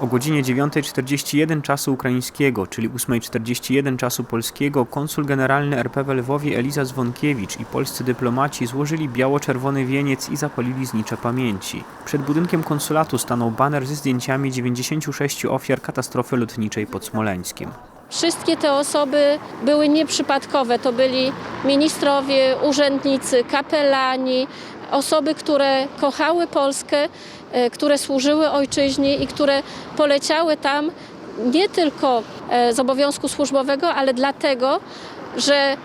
O godzinie 9.41 czasu ukraińskiego, czyli 8.41 czasu polskiego, konsul generalny RP w Lwowie Eliza Zwonkiewicz i polscy dyplomaci złożyli biało-czerwony wieniec i zapalili znicze pamięci. Przed budynkiem konsulatu stanął baner ze zdjęciami 96 ofiar katastrofy lotniczej pod Smoleńskiem. Wszystkie te osoby były nieprzypadkowe. To byli ministrowie, urzędnicy, kapelani, osoby, które kochały Polskę, e, które służyły ojczyźnie i które poleciały tam nie tylko e, z obowiązku służbowego, ale dlatego, że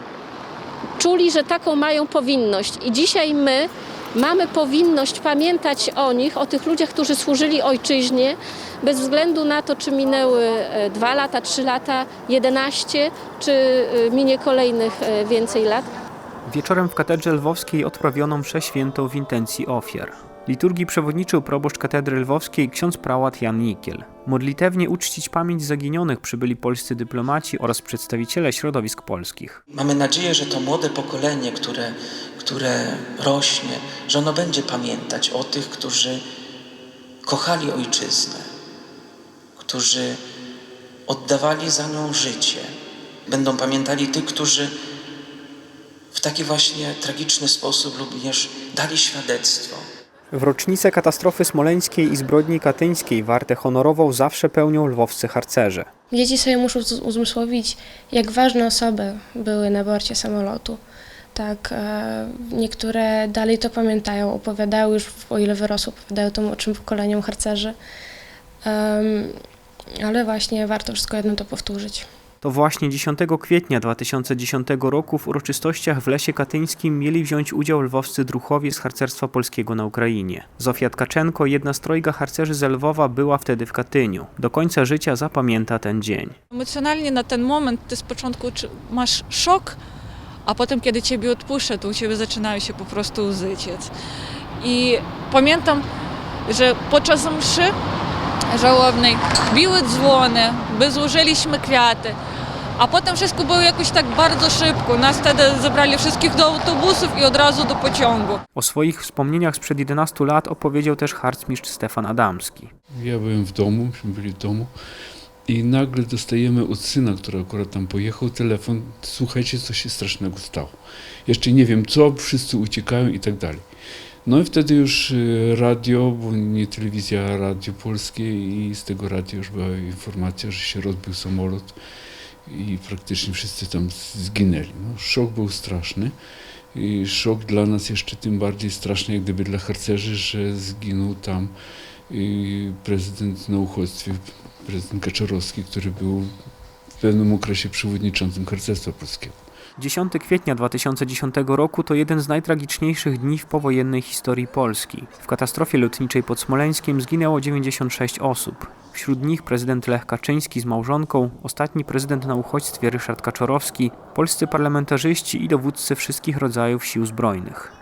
czuli, że taką mają powinność. I dzisiaj my mamy powinność pamiętać o nich, o tych ludziach, którzy służyli ojczyźnie, bez względu na to, czy minęły e, dwa lata, trzy lata, 11, czy minie kolejnych więcej lat. Wieczorem w katedrze lwowskiej odprawiono mszę świętą w intencji ofiar. Liturgii przewodniczył proboszcz katedry lwowskiej ksiądz prałat Jan Nikiel. Modlitewnie uczcić pamięć zaginionych przybyli polscy dyplomaci oraz przedstawiciele środowisk polskich. Mamy nadzieję, że to młode pokolenie, które, które rośnie, że ono będzie pamiętać o tych, którzy kochali ojczyznę, którzy oddawali za nią życie. Będą pamiętali tych, którzy w taki właśnie tragiczny sposób również dali świadectwo. W rocznicę katastrofy smoleńskiej i zbrodni katyńskiej wartę honorową zawsze pełnią lwowscy harcerze. Dzieci sobie muszą uz- uzmysłowić, jak ważne osoby były na borcie samolotu. Tak, e, niektóre dalej to pamiętają, opowiadały już, o ile wyrosły, opowiadają to młodszym pokoleniom harcerzy. Em, ale właśnie warto wszystko jedno to powtórzyć. To właśnie 10 kwietnia 2010 roku w uroczystościach w Lesie Katyńskim mieli wziąć udział lwowscy druchowie z harcerstwa polskiego na Ukrainie. Zofia Tkaczenko, jedna z trojga harcerzy z Lwowa, była wtedy w Katyniu. Do końca życia zapamięta ten dzień. Emocjonalnie na ten moment ty z początku masz szok, a potem kiedy ciebie odpuszczę, to u ciebie zaczynają się po prostu łzy ciec. I pamiętam, że podczas mszy żałobnej biły dzwony, my złożyliśmy kwiaty, a potem wszystko było jakoś tak bardzo szybko. Nas wtedy zabrali wszystkich do autobusów i od razu do pociągu. O swoich wspomnieniach sprzed 11 lat opowiedział też harcmistrz Stefan Adamski. Ja byłem w domu, myśmy byli w domu i nagle dostajemy od syna, który akurat tam pojechał, telefon, słuchajcie, co się strasznego stało. Jeszcze nie wiem co, wszyscy uciekają i tak dalej. No i wtedy już y, radio, bo nie telewizja, a radio polskie i z tego radia już była informacja, że się rozbił samolot i praktycznie wszyscy tam zginęli. No, szok był straszny. I szok dla nas jeszcze tym bardziej straszny, jak gdyby dla harcerzy, że zginął tam prezydent na uchodźstwie, prezydent Kaczorowski, który był w pewnym okresie przewodniczącym harcerstwa polskiego. 10 kwietnia 2010 roku to jeden z najtragiczniejszych dni w powojennej historii Polski. W katastrofie lotniczej pod Smoleńskiem zginęło 96 osób. Wśród nich prezydent Lech Kaczyński z małżonką, ostatni prezydent na uchodźstwie Ryszard Kaczorowski, polscy parlamentarzyści i dowódcy wszystkich rodzajów sił zbrojnych.